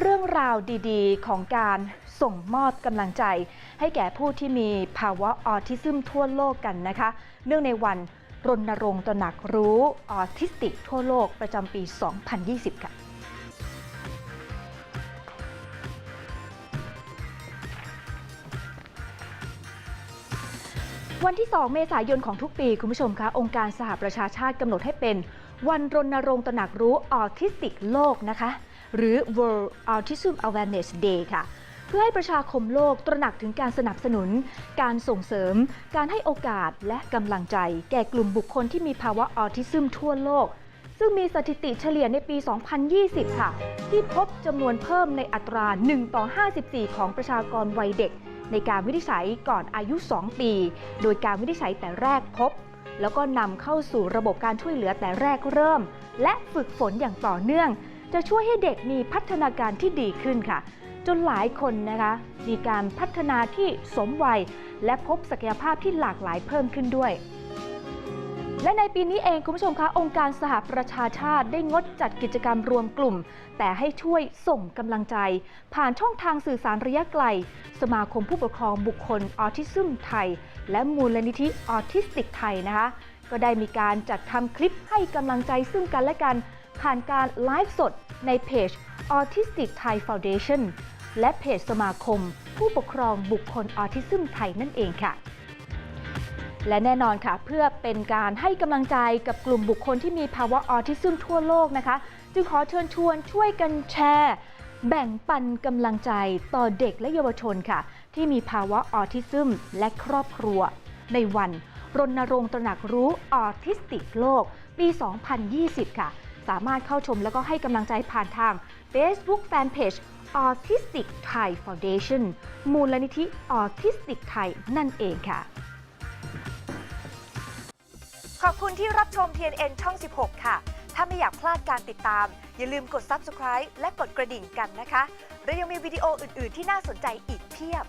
เรื่องราวดีๆ ของการส่งมอบกำลังใจ ให้แก่ผู้ที่มีภาวะออทิซึมทั่วโลกกันนะคะ เนื่องในวันรณรงค์ตระหนักรู้ออทิสติกทั่วโลกประจำปี 2020 ค่ะ วันที่ 2 เมษายนของทุกปี คุณผู้ชมคะ องค์การสหประชาชาติกำหนดให้เป็น วันรณรงค์ตระหนักรู้ออทิสติกโลกนะคะ หรือ World Autism Awareness Day ค่ะ เพื่อให้ประชาคมโลกตระหนักถึงการสนับสนุน การส่งเสริม การให้โอกาสและกำลังใจ แก่กลุ่มบุคคลที่มีภาวะออทิซึมทั่วโลก ซึ่งมีสถิติเฉลี่ยในปี 2020 ค่ะ ที่พบจำนวนเพิ่มในอัตรา 1 ต่อ 54 ของประชากรวัยเด็ก ในการวินิจฉัยก่อนอายุ 2 ปี โดยการวินิจฉัยแต่แรกพบแล้วก็นำเข้าสู่ระบบการช่วยเหลือแต่แรกเริ่ม และฝึกฝนอย่างต่อเนื่อง จะช่วยให้เด็กมีพัฒนาการที่ดีขึ้นค่ะ จนหลายคนนะคะมีการพัฒนาที่สมวัย และพบศักยภาพที่หลากหลายเพิ่มขึ้นด้วยและในปีนี้เองคุณผู้ชมคะองค์การสหประชาชาติได้งดจัดกิจกรรมรวมกลุ่ม แต่ให้ช่วยส่งกำลังใจ ผ่านช่องทางสื่อสารระยะไกล สมาคมผู้ปกครองบุคคลออทิซึมไทย และมูลนิธิออทิสติกไทยนะคะ ก็ได้มีการจัดทำคลิปให้กำลังใจซึ่งกันและกัน ผ่านการไลฟ์สดในเพจ Autistic Thai Foundation และเพจสมาคม ผู้ปกครองบุคคลออทิซึมไทยนั่นเองค่ะ และแน่นอนค่ะ เพื่อเป็นการให้กำลังใจกับกลุ่มบุคคลที่มีภาวะออทิซึมทั่วโลกนะคะ จึงขอเชิญชวนช่วยกันแชร์แบ่งปันกำลังใจต่อเด็กและเยาวชนค่ะ ที่มีภาวะออทิซึมและครอบครัว ในวันรณรงค์ตระหนักรู้ออทิสติกโลก ปี 2020 ค่ะ สามารถเข้าชมแล้วก็ให้กำลังใจผ่านทาง Facebook Fanpage Autistic Thai Foundation มูลนิธิออทิสติกไทยนั่นเองค่ะ ขอบคุณที่รับชม TNN ช่อง 16 ค่ะ ถ้าไม่อยากพลาดการติดตาม อย่าลืมกด subscribe และกดกระดิ่งกันนะคะเรายังมีวิดีโออื่น ๆ ที่น่าสนใจอีกเพียบ